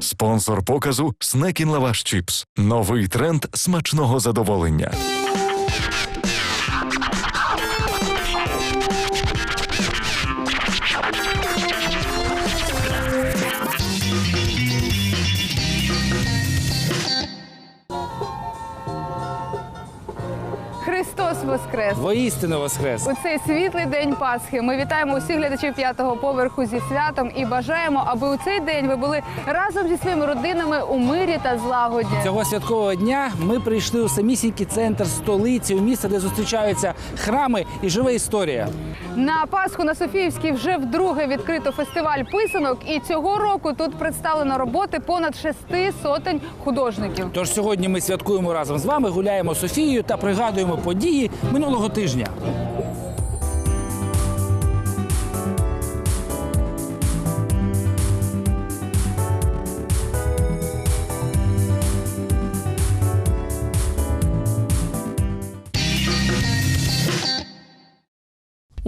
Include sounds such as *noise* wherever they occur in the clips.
Спонсор показу Снекін Лаваш Чіпс. Новий тренд смачного задоволення. Воскрес! Воістину воскрес. У цей світлий день Пасхи ми вітаємо усіх глядачів п'ятого поверху зі святом і бажаємо, аби у цей день ви були разом зі своїми родинами у мирі та злагоді. Цього святкового дня ми прийшли у самісінький центр столиці, у місце, де зустрічаються храми і живе історія. На Пасху на Софіївській вже вдруге відкрито фестиваль писанок, і цього року тут представлено роботи понад шести сотень художників. Тож сьогодні ми святкуємо разом з вами, гуляємо Софією та пригадуємо події минулого тижня.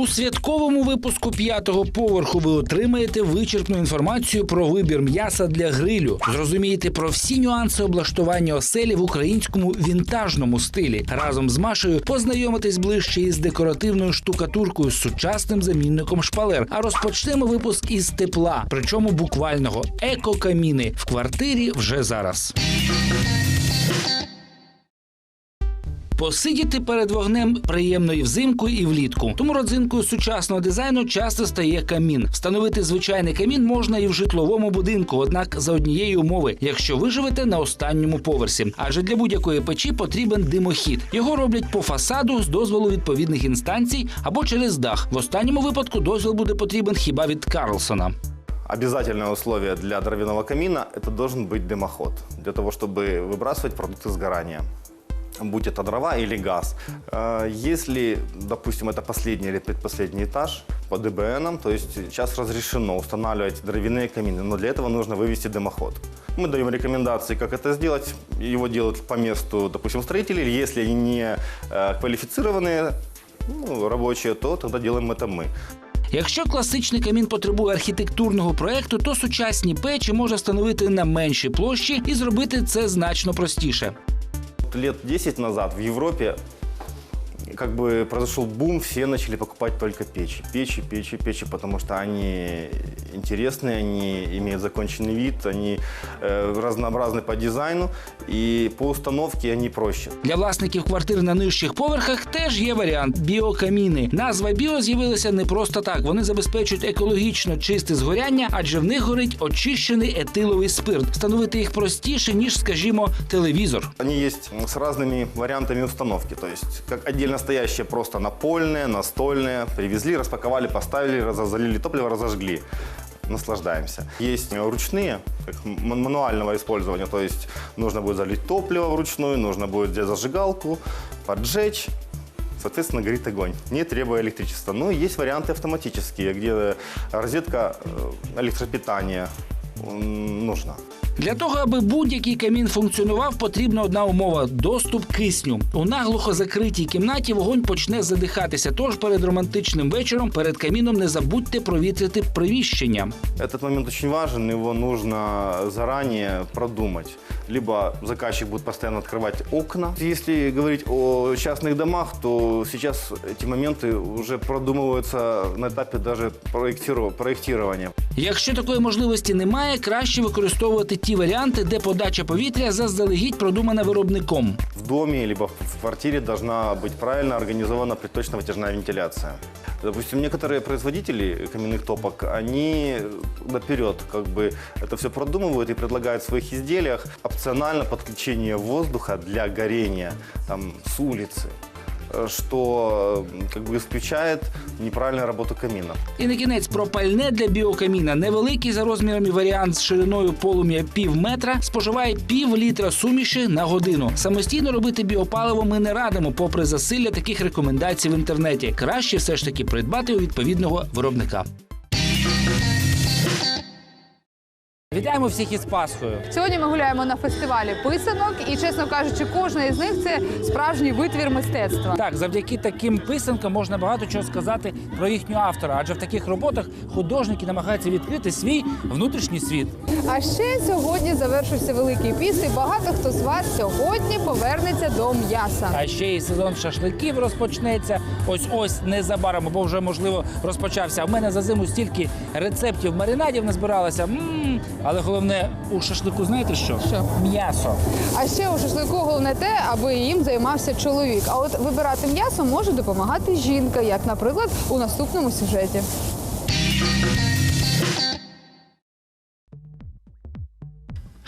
У святковому випуску п'ятого поверху ви отримаєте вичерпну інформацію про вибір м'яса для грилю. Зрозумієте про всі нюанси облаштування оселі в українському вінтажному стилі. Разом з Машею познайомитесь ближче із декоративною штукатуркою з сучасним замінником шпалер. А розпочнемо випуск із тепла, причому буквального екокаміни в квартирі вже зараз. Посидіти перед вогнем приємно і взимку, і влітку. Тому родзинкою сучасного дизайну часто стає камін. Встановити звичайний камін можна і в житловому будинку, однак за однієї умови, якщо ви живете на останньому поверсі. Адже для будь-якої печі потрібен димохід. Його роблять по фасаду з дозволу відповідних інстанцій або через дах. В останньому випадку дозвіл буде потрібен хіба від Карлсона. Обязательное условие для дровяного камина – это должен быть дымоход, для того, чтобы выбрасывать продукты сгорания будь это дрова или газ. Э, Если, допустим, это последний или предпоследний этаж по ДБНам, то есть сейчас разрешено устанавливать дровяные камины, но для этого нужно вывести дымоход. Мы даем рекомендации, как это сделать. Его делают по месту, допустим, строители. или Если они не э, квалифицированные ну, рабочие, то тогда делаем это мы. Якщо класичний камін потребує архітектурного проекту, то сучасні печі можна встановити на меншій площі і зробити це значно простіше. лет 10 назад в Европе как бы произошел бум, все начали покупать только печи. Печи, печи, печи, потому что они интересные, они имеют законченный вид, они э, разнообразны по дизайну и по установке они проще. Для власників квартир на нижчих поверхах теж є варіант біокаміни. Назва біо з'явилася не просто так. Вони забезпечують екологічно чисте згоряння, адже в них горить очищений етиловий спирт. Встановити їх простіше ніж, скажімо, телевізор. Они есть с разными вариантами установки, то есть как стоящие просто напольные, настольные. Привезли, распаковали, поставили, залили топливо, разожгли. Наслаждаемся. Есть ручные, как мануального использования, то есть нужно будет залить топливо вручную, нужно будет взять зажигалку, поджечь, Соответственно, горит огонь, не требуя электричества. Ну, и есть варианты автоматические, где розетка э, электропитания м, нужна. Для того, аби будь-який камін функціонував, потрібна одна умова доступ кисню. У наглухо закритій кімнаті вогонь почне задихатися. Тож перед романтичним вечором перед каміном не забудьте провітрити приміщення. Этот момент очень важен, его нужно заранее продумать. Либо заказчик будет постоянно открывать окна. Если говорить о частных домах, то сейчас эти моменты уже продумываются на этапе даже проектиру- проектирования. Якщо такої можливості немає, краще використовувати ті варіанти, де подача повітря заздалегідь продумана виробником. В доме либо в квартире должна быть правильно организована приточно-вытяжная вентиляция. Допустим, некоторые производители каменных топок, они наперед как бы это все продумывают и предлагают в своих изделиях опционально подключение воздуха для горения там, с улицы, э, что э, как бы исключает неправильну роботу каміна. І на кінець про пальне для біокаміна. Невеликий за розмірами варіант з шириною полум'я пів метра споживає пів літра суміші на годину. Самостійно робити біопаливо ми не радимо, попри засилля таких рекомендацій в інтернеті. Краще все ж таки придбати у відповідного виробника. Вітаємо всіх із Пасхою. Сьогодні ми гуляємо на фестивалі писанок, і чесно кажучи, кожна із них це справжній витвір мистецтва. Так, завдяки таким писанкам можна багато чого сказати про їхнього автора, адже в таких роботах художники намагаються відкрити свій внутрішній світ. А ще сьогодні завершився великий піст, і багато хто з вас сьогодні повернеться до м'яса. А ще і сезон шашликів розпочнеться. Ось ось незабаром, або вже можливо розпочався. А в мене за зиму стільки рецептів маринадів назбиралося. м Але головне у шашлику, знаєте що? Що? М'ясо. А ще у шашлику головне те, аби їм займався чоловік. А от вибирати м'ясо може допомагати жінка, як, наприклад, у наступному сюжеті.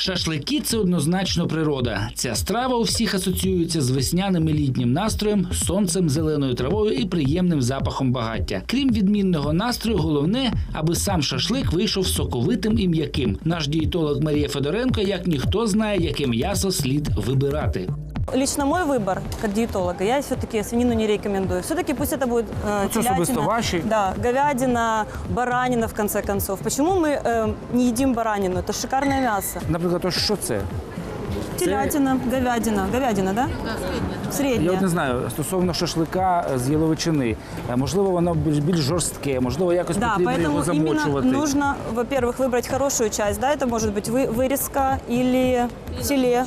Шашлики це однозначно природа. Ця страва у всіх асоціюється з весняним і літнім настроєм, сонцем, зеленою травою і приємним запахом багаття. Крім відмінного настрою, головне, аби сам шашлик вийшов соковитим і м'яким. Наш дієтолог Марія Федоренко, як ніхто знає, яке м'ясо слід вибирати. Лично мой выбор как диетолога, я все-таки свинину не рекомендую. Все-таки пусть это будет э, Ну, это особисто ваши. Да, говядина, баранина в конце концов. Почему мы э, не едим баранину? Это шикарное мясо. Наприклад, ось що це? Телятина, говядина. Говядина, да? Средняя. Я от не знаю стосовно шашлика з яловичини. Е, Можливо, воно більш більш жорстке, можливо, якось Да, потрібно його поэтому именно замочувати. нужно, во-первых, выбрать хорошую часть. Да, это может быть вы- вырезка или филе,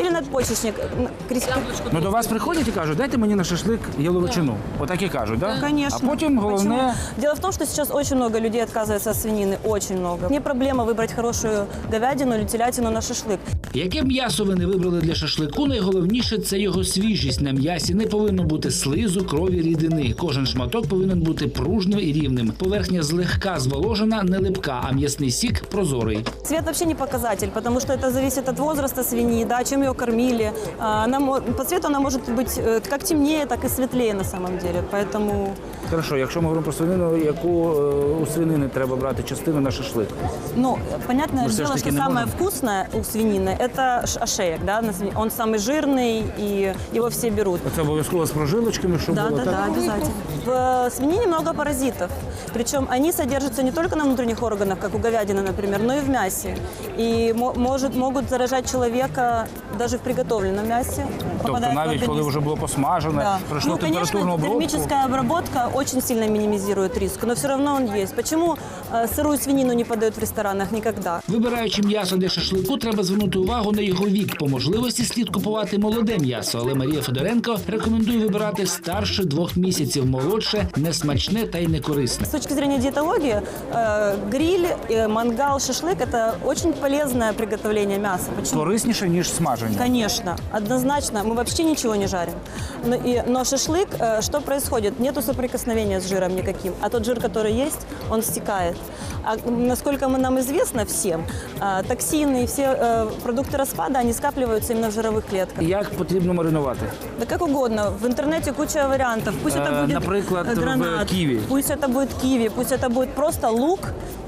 или надпочечник. Н- крес- Ну до вас приходять і кажуть, дайте мені на шашлик яловичину. Отак і кажуть, да? Конечно. А потім головне. Почему? Дело в том, что сейчас очень много людей отказывается от свинины, очень много. Не проблема выбрать хорошую говядину или телятину на шашлык. Яке б м'ясо ви не вибрали для шашлику, найголовніше це його свіжість на м'ясі. Не повинно бути слизу, крові, рідини. Кожен шматок повинен бути пружним і рівним. Поверхня злегка зволожена, не липка, а м'ясний сік прозорий. Цвет вообще не показатель, потому что это зависит от возраста свиньи, да, чем ее кормили. А, Она, мо- по цвету она может быть э, как темнее, так и светлее на самом деле. Поэтому Хорошо, якщо ми говоримо про свинину, яку е, у свинини треба брати частину на шашлик? Ну, понятное Мы всё ж дело, таки что не самое можем. вкусное у свинины – это ш- ошеек, да, на свинине. он самый жирный, и его все берут. Це обов'язково з прожилочками, щоб Да, було да, так. да, обязательно. В э, свинине много паразитов. Причем они содержатся не только на внутренних органах, как у говядины, например, но и в мясе. И мо- может, могут заражать человека даже в приготовленном мясе. Тобто попадая в навіть коли организм. вже було посмажене, Да. пройшло Ну, температурну конечно, обробку. термическая обработка очень сильно минимизирует риск, но все равно он есть. Почему э, сырую свинину не подают в ресторанах никогда? Вибираючи м'ясо для шашлику, треба звернути увагу на його вік. По можливості слід купувати молоде м'ясо, але Марія Федоренко рекомендує вибирати старше двох місяців, молодше, несмачне та й не корисне. С точки зрения диетологии, э, гриль, э, мангал, шашлык – это очень полезное приготовление мяса. Почему? Корисніше ніж Смаження. Конечно, однозначно. Мы вообще ничего не жарим. Но, и, но шашлык, э, что происходит? Нету соприкосновения с жиром никаким. А тот жир, который есть, он стекает. А насколько мы, нам известно всем, э, токсины и все э, продукты распада, они скапливаются именно в жировых клетках. Як потрібно маринувати? Да как угодно. В интернете куча вариантов. Пусть Э, это будет например, э, в гранат, киви. пусть это будет киви, пусть это будет просто лук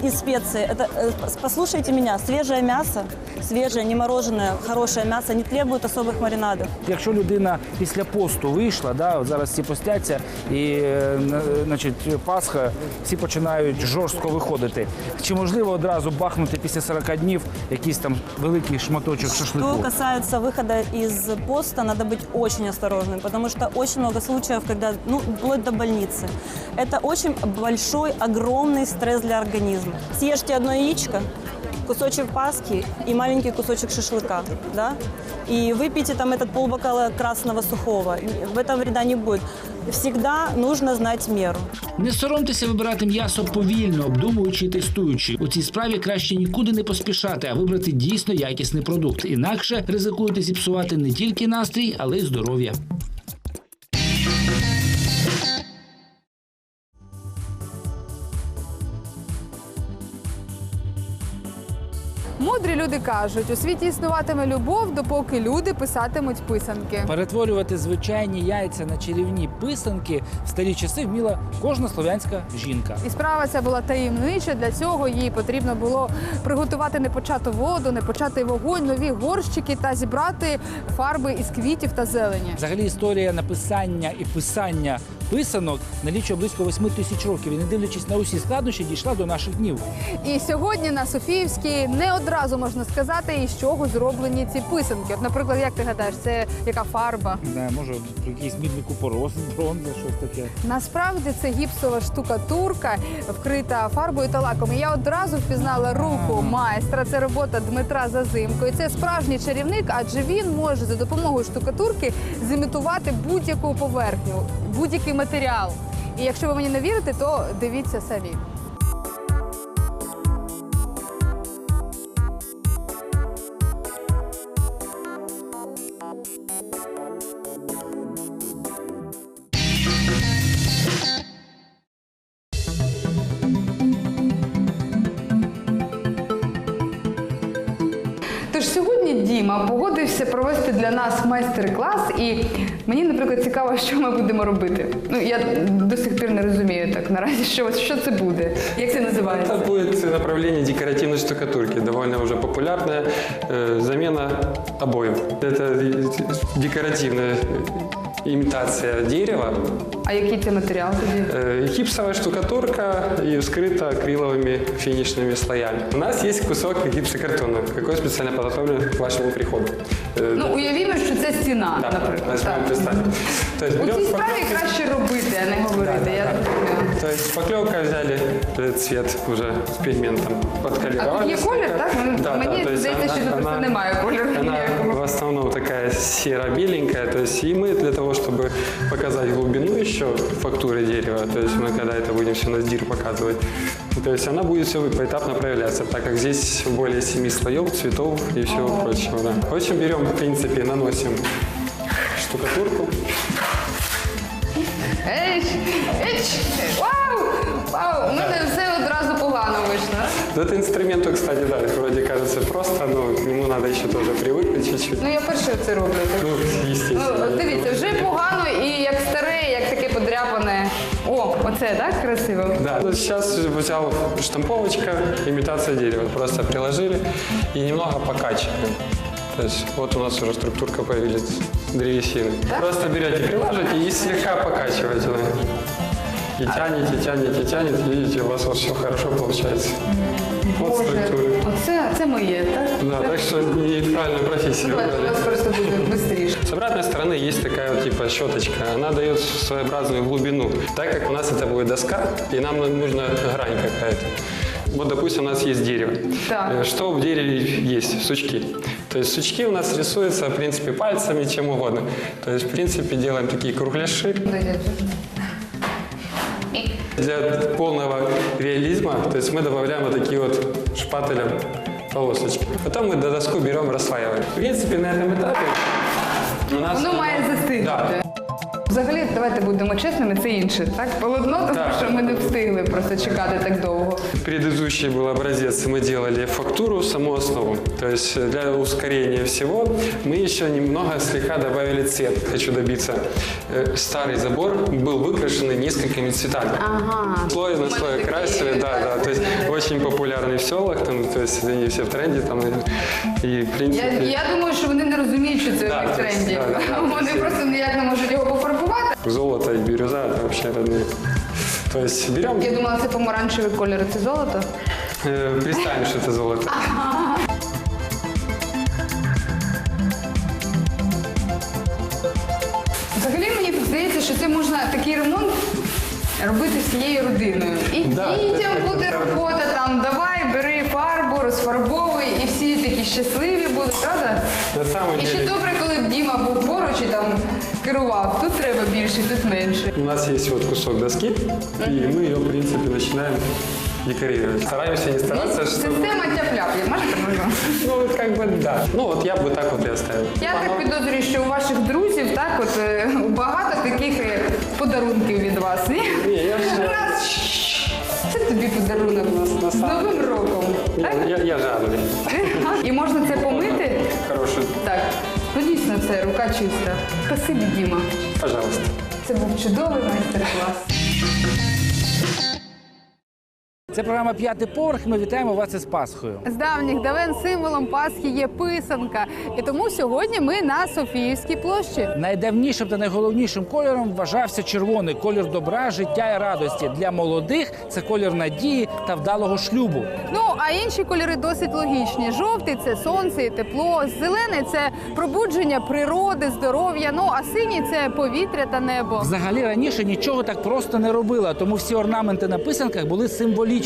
и специи. Это, э, пос- послушайте меня, свежее мясо, свежее, не мороженое, хорошее мясо не требует особых маринадов. Якщо людина після посту вийшла, да, от зараз всі постяться, і е, на- значить, Пасха, всі починають жорстко виходити. Чи можливо одразу бахнути після 40 днів якийсь там великий шматочок Что шашлику? касается выхода из поста, надо быть очень осторожным, потому что очень много случаев, когда, ну, вплоть до больницы. Это очень большой, огромный стресс для организма. Съешьте одно яичко, кусочек паски и маленький кусочек шашлыка, да, и выпейте там этот полбокала красного сухого. В этом вреда не будет. Всегда нужно знать меру. Не соромтеся вибирати м'ясо повільно, обдумуючи і тестуючи. У цій справі краще нікуди не поспішати, а вибрати дійсно якісний продукт. Інакше ризикуєте зіпсувати не тільки настрій, але й здоров'я. Мудрі люди кажуть, у світі існуватиме любов, допоки люди писатимуть писанки. Перетворювати звичайні яйця на чарівні писанки в старі часи вміла кожна слов'янська жінка. І справа ця була таємнича. Для цього їй потрібно було приготувати непочату воду, непочатий вогонь, нові горщики та зібрати фарби із квітів та зелені. Взагалі історія написання і писання Писанок налічує близько 8 тисяч років і не дивлячись на усі складнощі, дійшла до наших днів. І сьогодні на Софіївській не одразу можна сказати, із чого зроблені ці писанки. От, наприклад, як ти гадаєш, це яка фарба? Не, може, якийсь мідний купорос, бронза, щось таке. Насправді це гіпсова штукатурка, вкрита фарбою та лаком. І я одразу впізнала руку майстра. Це робота Дмитра Зазимко. І це справжній чарівник, адже він може за допомогою штукатурки зімітувати будь-яку поверхню, будь-який матеріал. І якщо ви мені не вірите, то дивіться самі. Тож сьогодні Діма погодився провести для нас майстер-клас, і мені, наприклад, цікаво, що ми будемо робити. Ну я до сих пір не розумію так наразі, що, що це буде, як це називається. Это будет направление декоративной штукатурки, довольно уже популярная э, замена обоев. Это декоративная имитация дерева, А який це матеріал тоді? э, гипсовая штукатурка и вскрыта акриловыми финишными слоями. У нас есть кусок гипсокартона, какой специально подготовлен к вашему приходу. Э, Ну уявімо, що це стіна, да, наприклад. возьмем, Так. представим. То есть У берем цій справі шпаклевку, краще робити, а не говорити. Я зрозуміла. то есть шпаклевка взяли э, цвет уже с пигментом, А подколеровали. тут є колір, так? Мені- Да, Мені да, то есть здається, що тут просто немає кольору. Она ніякого. в Основном такая серо-беленькая, то есть и мы для того, чтобы показать глубину еще фактуры дерева, то есть мы когда это будем все на сдир показывать, то есть она будет все поэтапно проявляться, так как здесь более семи слоев, цветов и всего прочего. Да. В общем, берем, в принципе, наносим штукатурку. Ейч, ейч, вау! Вау! У мене все одразу погано вийшло. Этот инструмент, кстати, да, вроде кажется просто, но к нему надо еще тоже привыкнуть чуть-чуть. Ну я перше це роблю. так. Ну, Ну, естественно. от дивіться, вже погано і як старе, як таке подряпане. О, оце так красиво. Да, вот сейчас взял штамповочка, имитация дерева. Просто приложили и немного покачиваем. То есть вот у нас уже структурка появилась древесины. Просто берете, приложите и слегка покачиваете. да. И тянете, тянете, тянете. Видите, у вас вот все хорошо получается. Вот Боже, структура. оце це моє, так? Да, так что неправильную профессию Давайте, у выбрали. просто буде швидше. С обратной стороны есть такая вот типа щеточка. Она дает своеобразную глубину. Так как у нас это будет доска, и нам нужна грань какая-то. Вот, допустим, у нас есть дерево. Так. Э, Что в дереве есть? Сучки. То есть сучки у нас рисуются, в принципе, пальцами, чем угодно. То есть, в принципе, делаем такие кругляши. Для полного реализма, то есть мы добавляем вот такие вот шпателем полосочки. Потом мы до доску берем, расслаиваем. В принципе, на этом этапе у нас... Воно має застигнути. Да. Взагалі, давайте будемо чесними, це інше. Так, полотно, тому Так. що ми не встигли просто чекати так довго. Предыдущий был образец, мы делали фактуру, саму основу. То есть э, для ускорения всего мы еще немного слегка добавили цвет. Хочу добиться. Э, Старый забор был выкрашен несколькими цветами. Ага. Слой на слой такие, красили, да, да. То есть очень популярный в селах, там, то есть они все в тренде там. И, и в Я, принципе... я думаю, що вони не розуміють, що це Да, в тренді. да, да, да. Вони *laughs* просто ніяк не можуть його пофарбувати. Золото и бирюза это вообще родные. То есть берем, Я думала, це помаранчевий кольор, це золото. э, представим, что это золото. Взагалі мені здається, що це можна такий ремонт робити всією родиною. І Да, дітям це буде робота там, давай, бери фарбу, розфарбовуй, і всі такі щасливі будуть, правда? На самом І ще деле... добре, коли б Діма був поруч і там керував. Тут треба більше, тут менше. У нас есть вот кусок доски, и мы ее, в принципе, начинаем декорировать. Стараемся не стараться, что... Система тяп-ляп, я можете можна? Ну, как бы, да. Ну, вот я бы так вот и оставил. Я так підозрюю, що у ваших друзів так от е, багато таких е, подарунків від вас. Ні? Не, я все... Раз, Це тобі подарунок з Новим роком. Так? Я, я жадный. І можна це помити? Хороший. Так. Ну дійсно це рука чиста. Спасибі, Діма. Пожалуйста. Це був чудовий майстер-клас. Це програма п'ятий поверх. Ми вітаємо вас із Пасхою. З давніх давен символом Пасхи є писанка. І тому сьогодні ми на Софіївській площі. Найдавнішим та найголовнішим кольором вважався червоний колір добра, життя і радості. Для молодих це колір надії та вдалого шлюбу. Ну а інші кольори досить логічні. Жовтий це сонце і тепло, зелений це пробудження природи, здоров'я. Ну а синій це повітря та небо. Взагалі раніше нічого так просто не робила, тому всі орнаменти на писанках були символічні.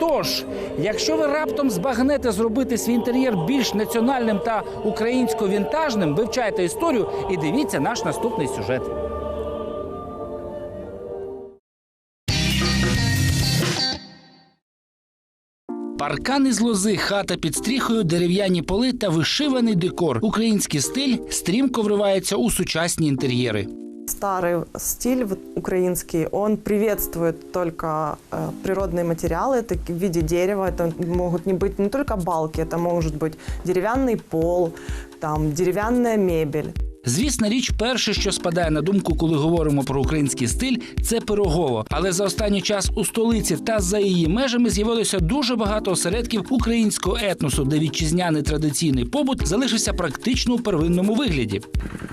Тож, якщо ви раптом збагнете зробити свій інтер'єр більш національним та українсько-вінтажним, вивчайте історію і дивіться наш наступний сюжет. Паркан із лози, хата під стріхою, дерев'яні поли та вишиваний декор. Український стиль стрімко вривається у сучасні інтер'єри Старый стиль вот, украинский, он приветствует только э, природные материалы это в виде дерева. Это могут не быть не только балки, это может быть деревянный пол, там, деревянная мебель. Звісна річ, перше, що спадає на думку, коли говоримо про український стиль, це пирогово. Але за останній час у столиці та за її межами з'явилося дуже багато осередків українського етносу, де вітчизняний традиційний побут залишився практично у первинному вигляді.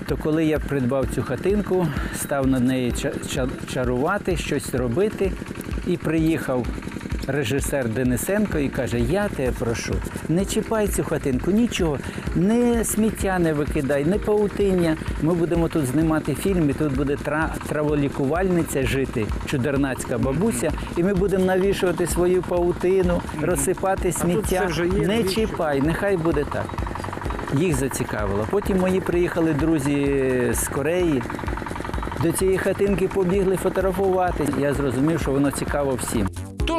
То коли я придбав цю хатинку, став ча- ча- чарувати, щось робити, і приїхав режисер Денисенко і каже: Я тебе прошу, не чіпай цю хатинку, нічого, не сміття не викидай, не паутиння. Ми будемо тут знімати фільм, і тут буде тра- траволікувальниця жити, чудернацька бабуся, і ми будемо навішувати свою паутину, розсипати сміття. не чіпай, нехай буде так їх зацікавило. Потім мої приїхали друзі з Кореї. До цієї хатинки побігли фотографувати. Я зрозумів, що воно цікаво всім.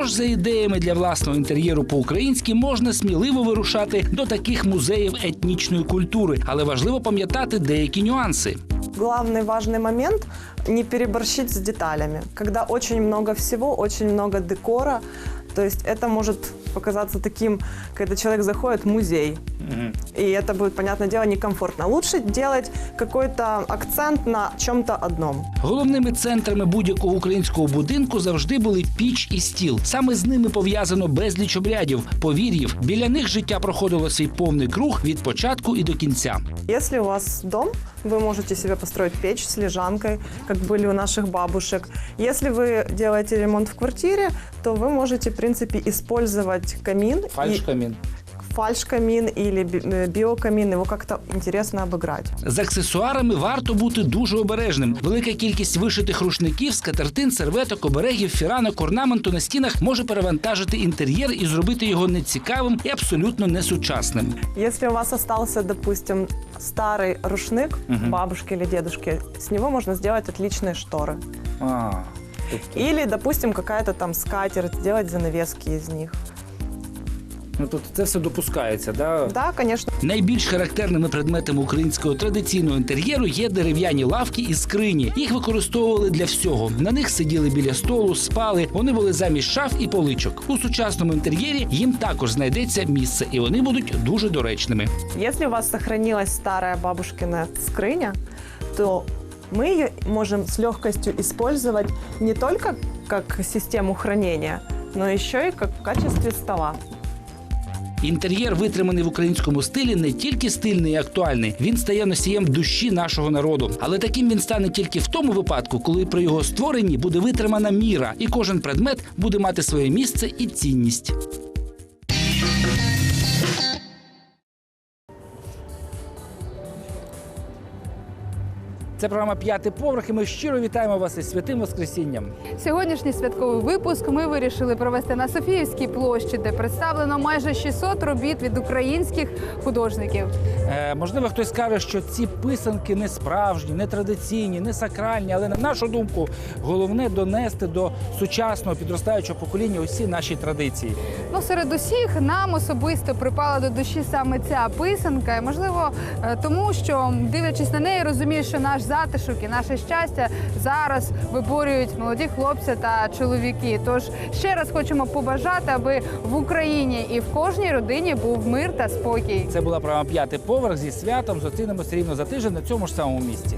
Тож за ідеями для власного інтер'єру по-українськи можна сміливо вирушати до таких музеїв етнічної культури, але важливо пам'ятати деякі нюанси. Главный важный момент – не переборщить с деталями. Когда очень много всего, очень много декора, то есть это может показаться таким, когда человек заходит в музей. И это будет, понятное дело, некомфортно. Лучше делать какой-то акцент на чем-то одном. Головними центрами будь-якого українського будинку завжди були піч і стіл. Саме з ними пов'язано безліч обрядів, повір'їв. Біля них життя проходило свій повний круг від початку і до кінця. Если у вас дом, вы можете себе построить печь с лежанкой, как были у наших бабушек. Если вы делаете ремонт в квартире, то вы можете, в принципе, использовать камин. и- Фальшкамін. фальш-камин или би- э, биокамин, его как-то интересно обыграть. З аксесуарами варто бути дуже обережним. Велика кількість вишитих рушників, скатертин, серветок, оберегів, фіранок, орнаменту на стінах може перевантажити інтер'єр і зробити його нецікавим і абсолютно несучасним. Если у вас остался, допустим, старый рушник бабушки или дедушки, с него можно сделать отличные шторы. А, Или, допустим, какая-то там скатерть, сделать занавески из них. ну тут це все допускається, да? Да, конечно. Найбільш характерними предметами українського традиційного інтер'єру є дерев'яні лавки і скрині. Їх використовували для всього. На них сиділи біля столу, спали. Вони були замість шаф і поличок. У сучасному інтер'єрі їм також знайдеться місце, і вони будуть дуже доречними. Если у вас сохранилась старая бабушкина скрыня, то мы ее можем с легкостью использовать не только как систему хранения, но еще и как в качестве стола. Інтер'єр, витриманий в українському стилі, не тільки стильний і актуальний, він стає носієм душі нашого народу. Але таким він стане тільки в тому випадку, коли при його створенні буде витримана міра, і кожен предмет буде мати своє місце і цінність. Це програма п'ятий поверх. і Ми щиро вітаємо вас із святим Воскресінням. Сьогоднішній святковий випуск ми вирішили провести на Софіївській площі, де представлено майже 600 робіт від українських художників. Е, можливо, хтось скаже, що ці писанки не справжні, не традиційні, не сакральні, але на нашу думку, головне донести до сучасного підростаючого покоління усі наші традиції. Ну, серед усіх нам особисто припала до душі саме ця писанка. І, можливо, е, тому що, дивлячись на неї, розумієш, що наш затишок і наше щастя зараз виборюють молоді хлопці та чоловіки. Тож ще раз хочемо побажати, аби в Україні і в кожній родині був мир та спокій. Це була програма п'ятий поверх зі святом. Зустрінемося рівно за тиждень на цьому ж самому місці.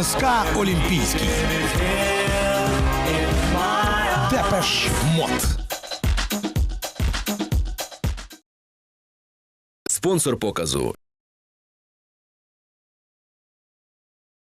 НСК Олімпійський. Депеш Мод. Спонсор показу